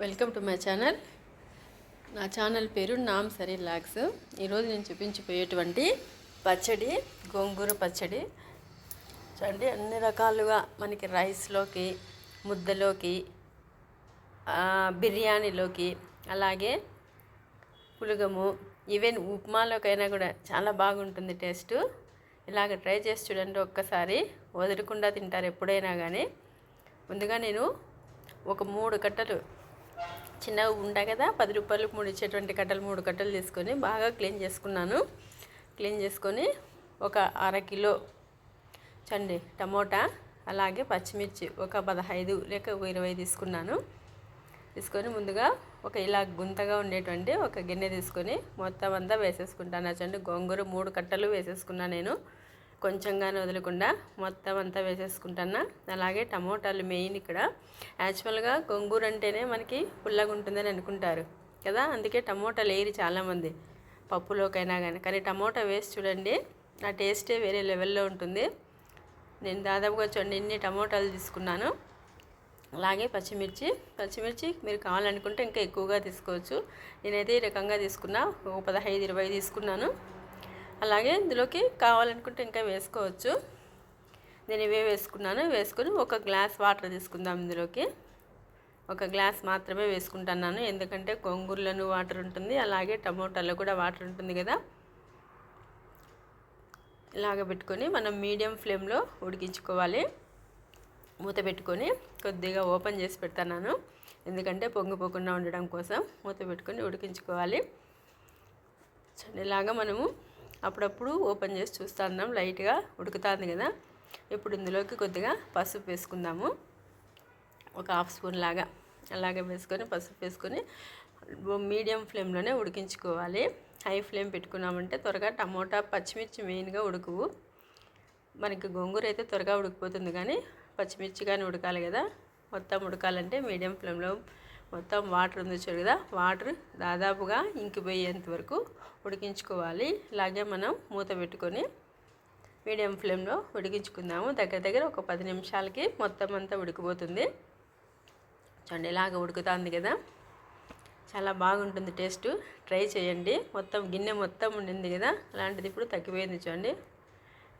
Welcome to my channel. నా channel పేరు నామ్ సరీ లాక్స్ ఈరోజు నేను చూపించిపోయేటువంటి పచ్చడి గోంగూర పచ్చడి. చూడండి అన్ని రకాలుగా మనకి రైస్లోకి ముద్దలోకి బిర్యానీలోకి అలాగే పులగము ఈవెన్ ఉప్మాలోకైనా కూడా చాలా బాగుంటుంది టేస్ట్. ఇలాగ ట్రై చేసి చూడండి ఒక్కసారి వదలకుండా తింటారు ఎప్పుడైనా కానీ ముందుగా నేను ఒక మూడు కట్టలు చిన్నగా ఉండా కదా పది రూపాయలకు మూడు ఇచ్చేటువంటి కట్టలు మూడు కట్టలు తీసుకొని బాగా క్లీన్ చేసుకున్నాను. క్లీన్ చేసుకొని ఒక అర కిలో చండి టమోటా అలాగే పచ్చిమిర్చి ఒక పదహైదు లేక ఒక ఇరవై తీసుకున్నాను. తీసుకొని ముందుగా ఒక ఇలా గుంతగా ఉండేటువంటి ఒక గిన్నె తీసుకొని మొత్తం అంతా వేసేసుకుంటాను. చండి గోంగూర మూడు కట్టలు వేసేసుకున్నాను నేను. కొంచెంగానే వదలకుండా మొత్తం అంతా వేసేసుకుంటాను? అలాగే టమోటాలు మెయిన్ ఇక్కడ. యాక్చువల్గా గోంగూర అంటేనే మనకి పుల్లగా ఉంటుందని అనుకుంటారు కదా? అందుకే టమోటాలు వేయరు చాలామంది పప్పులోకైనా కానీ కానీ టమోటా వేసి చూడండి ఆ టేస్టే వేరే లెవెల్లో ఉంటుంది. నేను దాదాపుగా చూడండి ఇన్ని టమోటాలు తీసుకున్నాను. అలాగే పచ్చిమిర్చి. పచ్చిమిర్చి మీరు కావాలనుకుంటే ఇంకా ఎక్కువగా తీసుకోవచ్చు. నేనైతే ఈ రకంగా తీసుకున్నా ఒక పదహైదు ఇరవై తీసుకున్నాను. అలాగే ఇందులోకి కావాలనుకుంటే ఇంకా వేసుకోవచ్చు. నేను ఇవే వేసుకున్నాను. వేసుకొని ఒక గ్లాస్ వాటర్ తీసుకుందాం ఇందులోకి. ఒక గ్లాస్ మాత్రమే వేసుకుంటున్నాను. ఎందుకంటే గోంగూరలోనూ వాటర్ ఉంటుంది. అలాగే టమోటాలో కూడా వాటర్ ఉంటుంది కదా. ఇలాగ పెట్టుకొని మనం మీడియం ఫ్లేమ్లో ఉడికించుకోవాలి. మూత పెట్టుకొని కొద్దిగా ఓపెన్ చేసి పెడతాను. ఎందుకంటే పొంగిపోకుండా ఉండడం కోసం మూత పెట్టుకొని ఉడికించుకోవాలి. ఇలాగ మనము అప్పుడప్పుడు ఓపెన్ చేసి చూస్తున్నాం లైట్గా ఉడుకుతుంది కదా. ఇప్పుడు ఇందులోకి కొద్దిగా పసుపు వేసుకుందాము. ఒక హాఫ్ స్పూన్ లాగా అలాగే వేసుకొని పసుపు వేసుకొని మీడియం ఫ్లేమ్లోనే ఉడికించుకోవాలి. హై ఫ్లేమ్ పెట్టుకున్నామంటే త్వరగా టమోటా పచ్చిమిర్చి మెయిన్గా ఉడుకువు. మనకి గోంగూర అయితే త్వరగా ఉడికిపోతుంది కానీ పచ్చిమిర్చి కానీ ఉడకాలి కదా. మొత్తం ఉడకాలంటే మీడియం ఫ్లేమ్లో మొత్తం వాటర్ ఉంది చూడు కదా వాటర్ దాదాపుగా ఇంకిపోయేంత వరకు ఉడికించుకోవాలి. ఇలాగే మనం మూత పెట్టుకొని మీడియం ఫ్లేమ్లో ఉడికించుకుందాము. దగ్గర దగ్గర ఒక పది నిమిషాలకి మొత్తం అంతా ఉడికిపోతుంది. చూడండి ఇలాగ ఉడుకుతుంది కదా. చాలా బాగుంటుంది టేస్ట్. ట్రై చేయండి. మొత్తం గిన్నె మొత్తం ఉండింది కదా అలాంటిది ఇప్పుడు తగ్గిపోయింది చూడండి.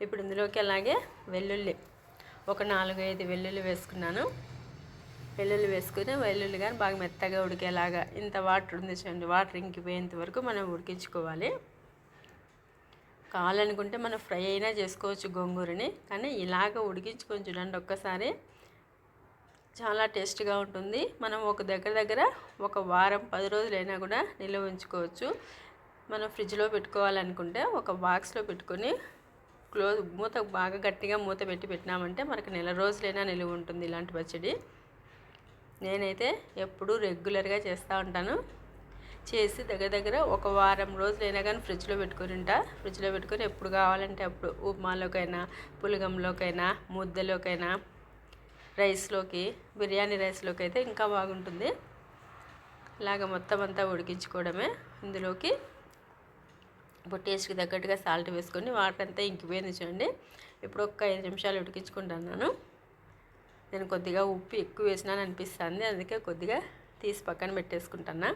ఇప్పుడు ఇందులోకి అలాగే వెల్లుల్లి ఒక నాలుగు ఐదు వెల్లుల్లి వేసుకున్నాను. వెల్లుల్లి వేసుకుని వెల్లుల్లి కానీ బాగా మెత్తగా ఉడికేలాగా ఇంత వాటర్ ఉంది చూడండి వాటర్ ఇంకిపోయేంత వరకు మనం ఉడికించుకోవాలి. కావాలనుకుంటే మనం ఫ్రై అయినా చేసుకోవచ్చు గోంగూరని కానీ ఇలాగ ఉడికించుకొని చూడండి ఒక్కసారి. చాలా టేస్ట్గా ఉంటుంది. మనం ఒక దగ్గర దగ్గర ఒక వారం పది రోజులైనా కూడా నిల్వ ఉంచుకోవచ్చు. మనం ఫ్రిడ్జ్లో పెట్టుకోవాలనుకుంటే ఒక బాక్స్లో పెట్టుకొని క్లోజ్ మూత బాగా గట్టిగా మూత పెట్టి పెట్టినామంటే మనకు నెల రోజులైనా నిలువ ఉంటుంది ఇలాంటి పచ్చడి. నేనైతే ఎప్పుడూ రెగ్యులర్గా చేస్తూ ఉంటాను. చేసి దగ్గర దగ్గర ఒక వారం రోజులైనా కానీ ఫ్రిడ్జ్లో పెట్టుకొని ఉంటా. ఫ్రిడ్జ్లో పెట్టుకొని ఎప్పుడు కావాలంటే అప్పుడు ఉప్మాలోకైనా పులగంలోకైనా ముద్దలోకైనా రైస్లోకి బిర్యానీ రైస్లోకి అయితే ఇంకా బాగుంటుంది. ఇలాగ మొత్తం అంతా ఉడికించుకోవడమే. ఇందులోకి ఇప్పుడు టేస్ట్కి తగ్గట్టుగా సాల్ట్ వేసుకొని వాటర్ అంతా ఇంకిపోయింది చూడండి. ఇప్పుడు ఒక ఐదు నిమిషాలు ఉడికించుకుంటున్నాను. నేను కొద్దిగా ఉప్పు ఎక్కువ వేసినాను అనిపిస్తుంది. అందుకే కొద్దిగా తీసి పక్కన పెట్టేసుకుంటున్నా.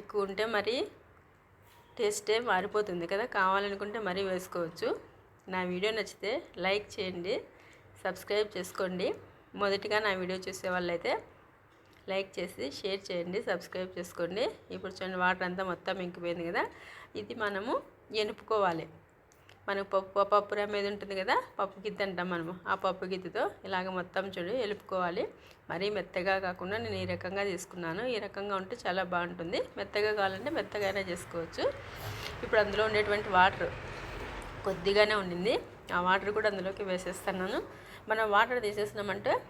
ఎక్కువ ఉంటే మరి టేస్టే మారిపోతుంది కదా. కావాలనుకుంటే మరీ వేసుకోవచ్చు. నా వీడియో నచ్చితే లైక్ చేయండి సబ్స్క్రైబ్ చేసుకోండి. మొదటిగా నా వీడియో చూసే వాళ్ళైతే లైక్ చేసి షేర్ చేయండి సబ్స్క్రైబ్ చేసుకోండి. ఇప్పుడు చూడండి వాటర్ అంతా మొత్తం ఇంకిపోయింది కదా. ఇది మనము ఎనుపుకోవాలి. మనకు పప్పు పప్పు మీద ఉంటుంది కదా పప్పు గిద్ద అంటాం మనము. ఆ పప్పు గిద్దతో ఇలాగ మొత్తం చూడు ఎలుపుకోవాలి. మరీ మెత్తగా కాకుండా నేను ఈ రకంగా తీసుకున్నాను. ఈ రకంగా ఉంటే చాలా బాగుంటుంది. మెత్తగా కావాలంటే మెత్తగానే చేసుకోవచ్చు. ఇప్పుడు అందులో ఉండేటువంటి వాటర్ కొద్దిగానే ఉండింది. ఆ వాటర్ కూడా అందులోకి వేసేస్తున్నాను. మనం వాటర్ తీసేసినామంటే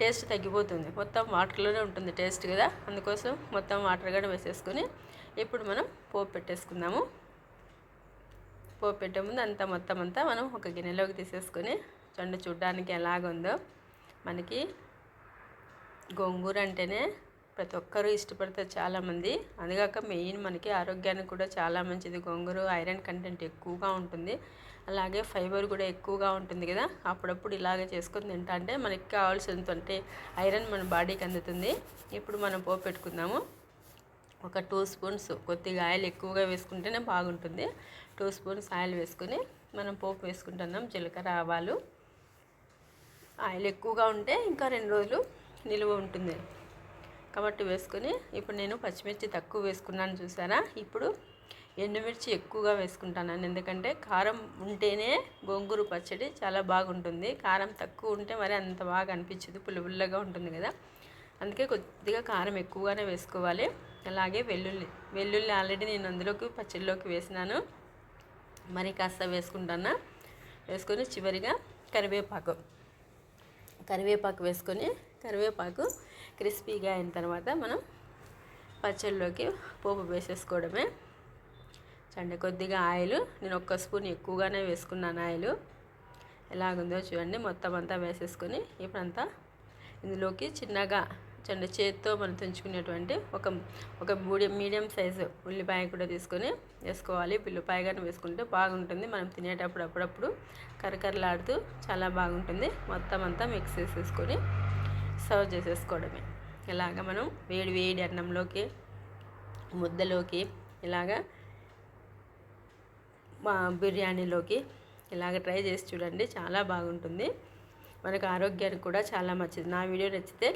టేస్ట్ తగ్గిపోతుంది. మొత్తం వాటర్లోనే ఉంటుంది టేస్ట్ కదా. అందుకోసం మొత్తం వాటర్ కూడా వేసేసుకొని ఇప్పుడు మనం పోపు పెట్టేసుకుందాము. పోపు పెట్టే ముందు అంతా మొత్తం అంతా మనం ఒక గిన్నెలోకి తీసేసుకొని చూడండి చూడ్డానికి ఎలాగుందో మనకి గోంగూర అంటేనే ప్రతి ఒక్కరూ ఇష్టపడతారు చాలామంది. అందుగాక మెయిన్ మనకి ఆరోగ్యానికి కూడా చాలా మంచిది. గోంగూర ఐరన్ కంటెంట్ ఎక్కువగా ఉంటుంది. అలాగే ఫైబర్ కూడా ఎక్కువగా ఉంటుంది కదా. అప్పుడప్పుడు ఇలాగే చేసుకొని తింటా అంటే మనకి కావాల్సినంత అంటే ఐరన్ మన బాడీకి అందుతుంది. ఇప్పుడు మనం పోపు పెట్టుకుందాము ఒక టూ స్పూన్స్ కొద్దిగా ఆయిల్ ఎక్కువగా వేసుకుంటేనే బాగుంటుంది. టూ స్పూన్స్ ఆయిల్ వేసుకొని మనం పోపు వేసుకుంటున్నాం జీలకర్ర ఆవాలు. ఆయిల్ ఎక్కువగా ఉంటే ఇంకా రెండు రోజులు నిలువ ఉంటుంది. కాబట్టి వేసుకొని ఇప్పుడు నేను పచ్చిమిర్చి తక్కువ వేసుకున్నాను చూసారా? ఇప్పుడు ఎండుమిర్చి ఎక్కువగా వేసుకుంటాను ఎందుకంటే కారం ఉంటేనే గోంగూర పచ్చడి చాలా బాగుంటుంది. కారం తక్కువ ఉంటే మరి అంత బాగా అనిపించదు. పుల్ల పుల్లగా ఉంటుంది కదా. అందుకే కొద్దిగా కారం ఎక్కువగానే వేసుకోవాలి. అలాగే వెల్లుల్లి వెల్లుల్లి ఆల్రెడీ నేను అందులోకి పచ్చడిలోకి వేసినాను. మరి కాస్త వేసుకుంటాను? వేసుకొని చివరిగా కరివేపాకు కరివేపాకు వేసుకొని కరివేపాకు క్రిస్పీగా అయిన తర్వాత మనం పచ్చళ్ళలోకి పోపు వేసేసుకోవడమే. చండి కొద్దిగా ఆయిల్ నేను ఒక్క స్పూన్ ఎక్కువగానే వేసుకున్నాను ఆయిల్. ఎలాగుందో చూడండి మొత్తం అంతా వేసేసుకొని ఇప్పుడంతా ఇందులోకి చిన్నగా చండి చేతితో మనం తుంచుకునేటువంటి ఒక ఒక మీడియం మీడియం సైజు ఉల్లిపాయ కూడా తీసుకొని వేసుకోవాలి. ఉల్లిపాయగానే వేసుకుంటే బాగుంటుంది. మనం తినేటప్పుడు అప్పుడప్పుడు కరకరలాడుతూ చాలా బాగుంటుంది. మొత్తం అంతా మిక్స్ చేసేసుకొని సర్వ్ చేసేసుకోవడమే. ఇలాగ మనం వేడి వేడి అన్నంలోకి ముద్దలోకి ఇలాగా మా బిర్యానీలోకి ఇలాగ ట్రై చేసి చూడండి. చాలా బాగుంటుంది. మనకు ఆరోగ్యానికి కూడా చాలా మంచిది. నా వీడియో నచ్చితే